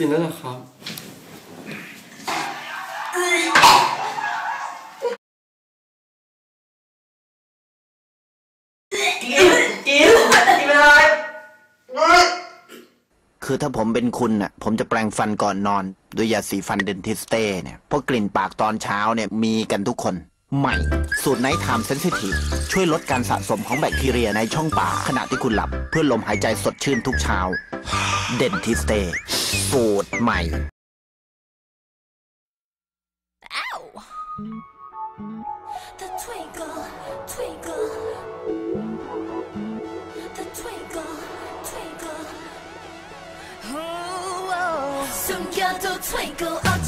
ตื่นแล้วเหรอครับคือถ้าผมเป็นคุณน่ะ ผมจะแปรงฟันก่อนนอน ด้วยยาสีฟันเดนทิสเต้เนี่ย เพราะกลิ่นปากตอนเช้าเนี่ย มีกันทุกคน ใหม่ สูตรไนท์ไทม์เซนซิทีฟช่วยลดการสะสมของแบคทีเรียในช่องปากขณะที่คุณหลับ เพื่อลมหายใจสดชื่นทุกเช้าเดนทิสเต้ สูตรใหม่ The twinkle, twinkle. The twinkle, twinkle. Oh, oh. 숨겨도 twinkle on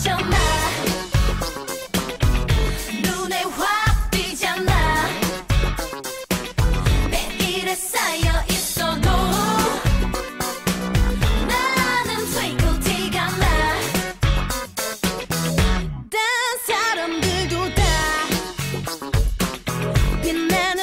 looking at